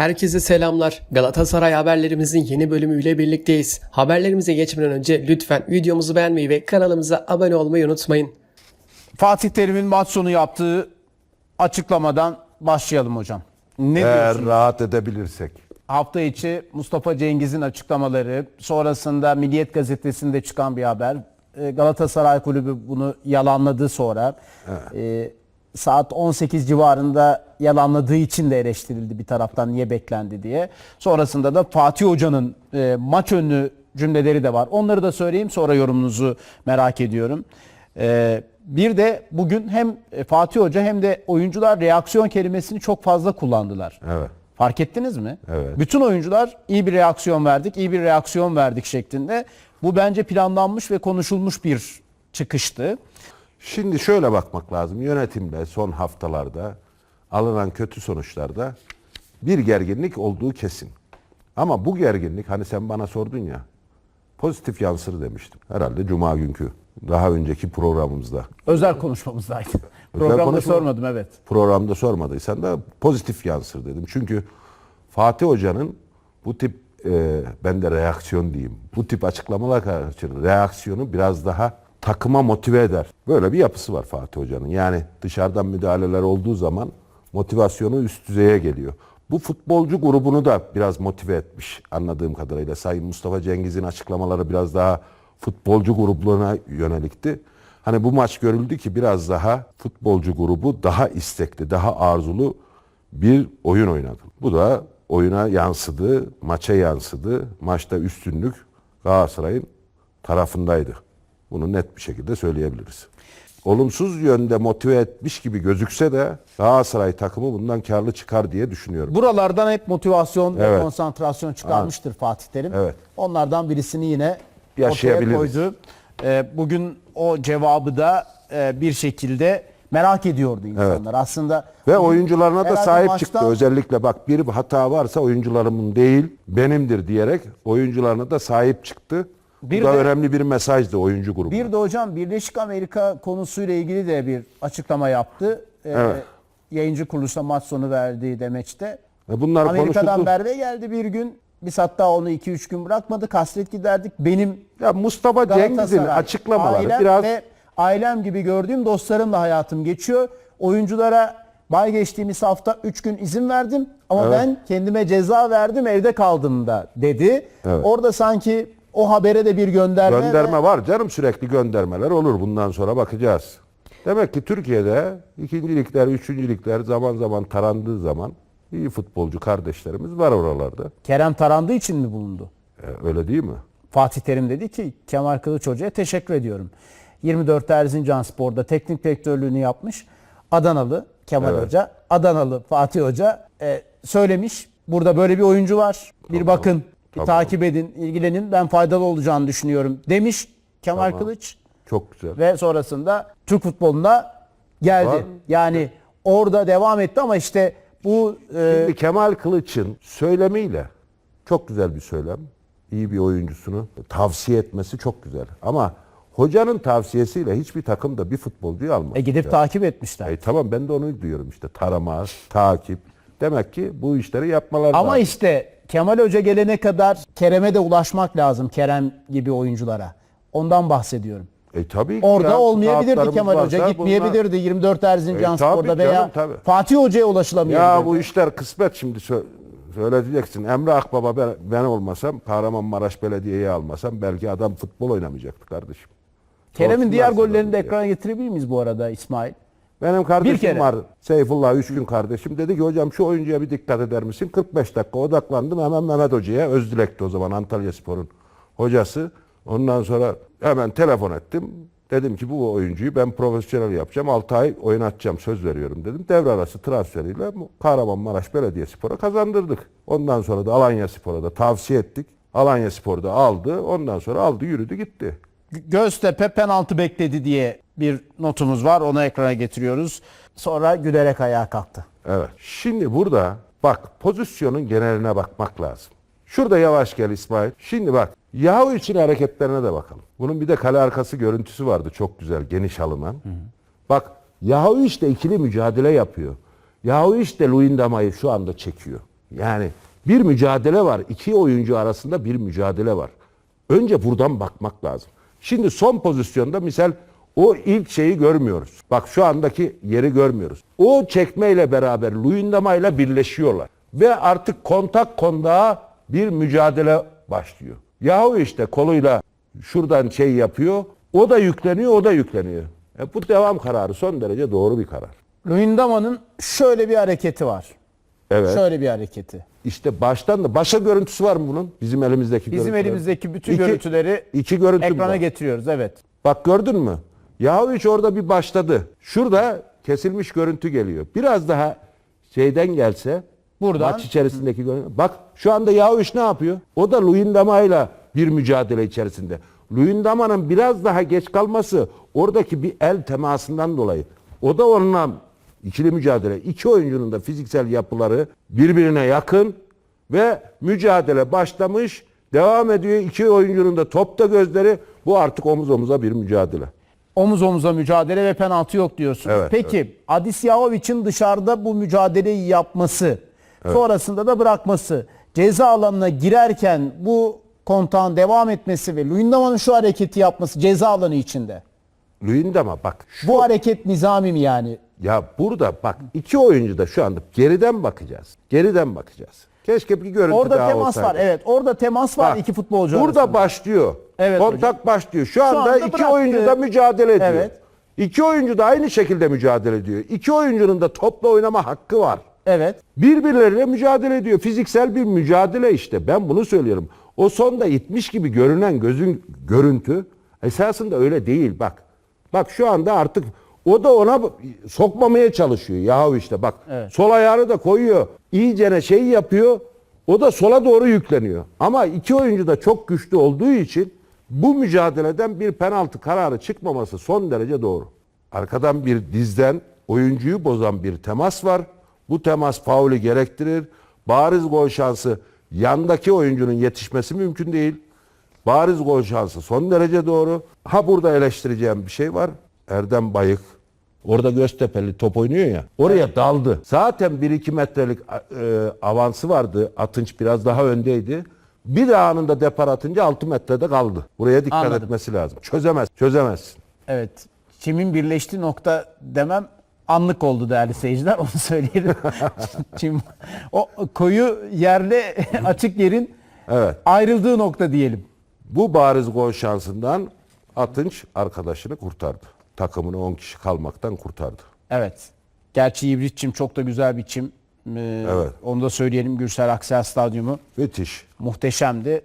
Herkese selamlar. Galatasaray haberlerimizin yeni bölümüyle birlikteyiz. Haberlerimize geçmeden önce lütfen videomuzu beğenmeyi ve kanalımıza abone olmayı unutmayın. Fatih Terim'in maç sonu yaptığı açıklamadan başlayalım hocam. Ne Eğer diyorsunuz? rahat edebilirsek. Hafta içi Mustafa Cengiz'in açıklamaları, sonrasında Milliyet Gazetesi'nde çıkan bir haber. Ee, Galatasaray Kulübü bunu yalanladı sonra. Ee, saat 18 civarında yalanladığı için de eleştirildi bir taraftan niye beklendi diye. Sonrasında da Fatih Hoca'nın e, maç önlü cümleleri de var. Onları da söyleyeyim sonra yorumunuzu merak ediyorum. Ee, bir de bugün hem e, Fatih Hoca hem de oyuncular reaksiyon kelimesini çok fazla kullandılar. Evet. Fark ettiniz mi? Evet. Bütün oyuncular iyi bir reaksiyon verdik, iyi bir reaksiyon verdik şeklinde. Bu bence planlanmış ve konuşulmuş bir çıkıştı. Şimdi şöyle bakmak lazım. Yönetimde son haftalarda alınan kötü sonuçlarda bir gerginlik olduğu kesin. Ama bu gerginlik hani sen bana sordun ya pozitif yansır demiştim. Herhalde cuma günkü daha önceki programımızda. Özel konuşmamızdaydı. Programda konuşma. sormadım evet. Programda sormadıysan da pozitif yansır dedim. Çünkü Fatih Hoca'nın bu tip e, ben de reaksiyon diyeyim. Bu tip açıklamalar karşı reaksiyonu biraz daha takıma motive eder. Böyle bir yapısı var Fatih Hoca'nın. Yani dışarıdan müdahaleler olduğu zaman motivasyonu üst düzeye geliyor. Bu futbolcu grubunu da biraz motive etmiş anladığım kadarıyla. Sayın Mustafa Cengiz'in açıklamaları biraz daha futbolcu gruplarına yönelikti. Hani bu maç görüldü ki biraz daha futbolcu grubu daha istekli, daha arzulu bir oyun oynadı. Bu da oyuna yansıdı, maça yansıdı. Maçta üstünlük Galatasaray'ın tarafındaydı. Bunu net bir şekilde söyleyebiliriz. Olumsuz yönde motive etmiş gibi gözükse de Galatasaray takımı bundan karlı çıkar diye düşünüyorum. Buralardan hep motivasyon ve Evet. konsantrasyon çıkarmıştır Fatih Terim. Evet. Onlardan birisini yine ortaya Yaşayabiliriz. koydu. Ee, bugün o cevabı da e, bir şekilde merak ediyordu insanlar. Aslında Ve oyuncularına da herhalde sahip maçtan- çıktı. Özellikle bak bir hata varsa oyuncularımın değil benimdir diyerek oyuncularına da sahip çıktı. Bir Bu da de- önemli bir mesajdı oyuncu grubuna. Bir de hocam Birleşik Amerika konusuyla ilgili de bir açıklama yaptı. Ee, Evet. Yayıncı kuruluşa maç sonu verdiği demeçte. E bunlar Amerika'dan konuşuldu. Merve geldi bir gün. Biz hatta onu 2-3 gün bırakmadık. Hasret giderdik. Benim Ya Mustafa Cengiz'in açıklamaları ailem biraz ve ailem gibi gördüğüm dostlarımla hayatım geçiyor. Oyunculara bay geçtiğimiz hafta 3 gün izin verdim ama Evet. ben kendime ceza verdim evde kaldım da dedi. Evet. Orada sanki o habere de bir gönderme, gönderme ve- var canım sürekli göndermeler olur bundan sonra bakacağız. Demek ki Türkiye'de ikincilikler, üçüncülükler zaman zaman tarandığı zaman iyi futbolcu kardeşlerimiz var oralarda. Kerem tarandığı için mi bulundu? E, öyle değil mi? Fatih Terim dedi ki Kemal Kılıç Hoca'ya teşekkür ediyorum. 24 Erzincan Spor'da teknik direktörlüğünü yapmış. Adanalı Kemal Evet. Hoca, Adanalı Fatih Hoca e, söylemiş. Burada böyle bir oyuncu var. Bir bakın, bir Tamam. takip edin, ilgilenin. Ben faydalı olacağını düşünüyorum demiş Kemal Tamam. Kılıç Çok güzel. ve sonrasında Türk futboluna geldi. Var. Yani orada devam etti ama işte bu e, Şimdi Kemal Kılıç'ın söylemiyle çok güzel bir söylem. İyi bir oyuncusunu tavsiye etmesi çok güzel. Ama hocanın tavsiyesiyle hiçbir takım da bir futbolcuyu almaz. e, gidip takip etmişler. E, tamam ben de onu diyorum işte tarama, takip. Demek ki bu işleri yapmalar Ama lazım. işte Kemal Hoca gelene kadar Kerem'e de ulaşmak lazım Kerem gibi oyunculara. Ondan bahsediyorum. E, tabii ki Orada ya, olmayabilirdi Kemal Hoca. Gitmeyebilirdi 24 Erzincan E, Spor'da veya canım, tabii. Fatih Hoca'ya bunlar- ulaşılamayabilirdi. Ya bu işler kısmet şimdi sö- söyleyeceksin. Emre Akbaba ben, ben olmasam Kahramanmaraş Belediye'yi almasam belki adam futbol oynamayacaktı kardeşim. Kerem'in diğer gollerini de ekrana getirebilir miyiz bu arada İsmail? Benim Bir kardeşim kere. var. Seyfullah üç gün kardeşim. Dedi ki hocam şu oyuncuya bir dikkat eder misin? 45 dakika odaklandım hemen Mehmet Hoca'ya. Özdilek'ti o zaman Antalya Spor'un hocası. Ondan sonra hemen telefon ettim. Dedim ki bu oyuncuyu ben profesyonel yapacağım. 6 ay oynatacağım söz veriyorum dedim. Devre arası transferiyle Kahramanmaraş Belediyespor'a kazandırdık. Ondan sonra da Alanya Spor'a da tavsiye ettik. Alanya Spor'da aldı. Ondan sonra aldı yürüdü gitti. Göztepe penaltı bekledi diye bir notumuz var. Onu ekrana getiriyoruz. Sonra gülerek ayağa kalktı. Evet. Şimdi burada bak pozisyonun geneline bakmak lazım. Şurada yavaş gel İsmail. Şimdi bak Yahu için hareketlerine de bakalım. Bunun bir de kale arkası görüntüsü vardı çok güzel geniş alınan. Bak Yahu işte ikili mücadele yapıyor. Yahu işte Luyendama'yı şu anda çekiyor. Yani bir mücadele var. İki oyuncu arasında bir mücadele var. Önce buradan bakmak lazım. Şimdi son pozisyonda misal o ilk şeyi görmüyoruz. Bak şu andaki yeri görmüyoruz. O çekmeyle beraber Luyendama ile birleşiyorlar. Ve artık kontak kondağa bir mücadele başlıyor. Yahu işte koluyla şuradan şey yapıyor. O da yükleniyor, o da yükleniyor. E bu devam kararı son derece doğru bir karar. Luyendama'nın şöyle bir hareketi var. Evet. Şöyle bir hareketi. İşte baştan da başka görüntüsü var mı bunun? Bizim elimizdeki Bizim görüntüler. elimizdeki bütün İki- görüntüleri iki görüntü ekrana var. getiriyoruz. Evet. Bak gördün mü? Yahoviç orada bir başladı. Şurada kesilmiş görüntü geliyor. Biraz daha şeyden gelse Buradan. maç içerisindeki görüntü. Bak şu anda Yahoviç ne yapıyor? O da Luyendama ile bir mücadele içerisinde. Luyendama'nın biraz daha geç kalması oradaki bir el temasından dolayı. O da onunla ikili mücadele. İki oyuncunun da fiziksel yapıları birbirine yakın ve mücadele başlamış, devam ediyor. İki oyuncunun da topta gözleri. Bu artık omuz omuza bir mücadele. Omuz omuza mücadele ve penaltı yok diyorsun. Evet, Peki Adis Yahovic'in dışarıda bu mücadeleyi yapması, sonrasında da bırakması, ceza alanına girerken bu kontağın devam etmesi ve Luyendama'nın şu hareketi yapması ceza alanı içinde. Luyendama bak şu Bu hareket nizami mi yani? Ya burada bak iki oyuncu da şu anda geriden bakacağız. Geriden bakacağız. Keşke bir görüntü Orada daha temas olsaydı. var. Evet, orada temas var Bak, iki futbolcu Burada arasında. başlıyor. Evet Kontak başlıyor. Şu anda, anda iki bıraktı. oyuncu da mücadele ediyor. Evet. İki oyuncu da aynı şekilde mücadele ediyor. İki oyuncunun da topla oynama hakkı var. Evet. Birbirleriyle mücadele ediyor. Fiziksel bir mücadele işte. Ben bunu söylüyorum. O sonda itmiş gibi görünen gözün görüntü esasında öyle değil. Bak. Bak şu anda artık o da ona sokmamaya çalışıyor. Yahu işte bak. Sol ayağını da koyuyor. İyicene şey yapıyor. O da sola doğru yükleniyor. Ama iki oyuncu da çok güçlü olduğu için bu mücadeleden bir penaltı kararı çıkmaması son derece doğru. Arkadan bir dizden oyuncuyu bozan bir temas var. Bu temas faulü gerektirir. Bariz gol şansı yandaki oyuncunun yetişmesi mümkün değil. Bariz gol şansı son derece doğru. Ha burada eleştireceğim bir şey var. Erdem Bayık orada Göztepe'li top oynuyor ya. Oraya daldı. Zaten 1-2 metrelik e, avansı vardı. Atınç biraz daha öndeydi. Bir de anında depar atınca 6 metrede kaldı. Buraya dikkat Anladım. etmesi lazım. Çözemez. Çözemezsin. Evet. Çimin birleştiği nokta demem anlık oldu değerli seyirciler. Onu söyleyelim. Çim, o koyu yerle açık yerin Evet. ayrıldığı nokta diyelim. Bu bariz gol şansından Atınç arkadaşını kurtardı. Takımını 10 kişi kalmaktan kurtardı. Evet. Gerçi hibrit çim çok da güzel bir çim. Ee, Evet. Onu da söyleyelim Gürsel Aksel Stadyumu. Müthiş. Muhteşemdi.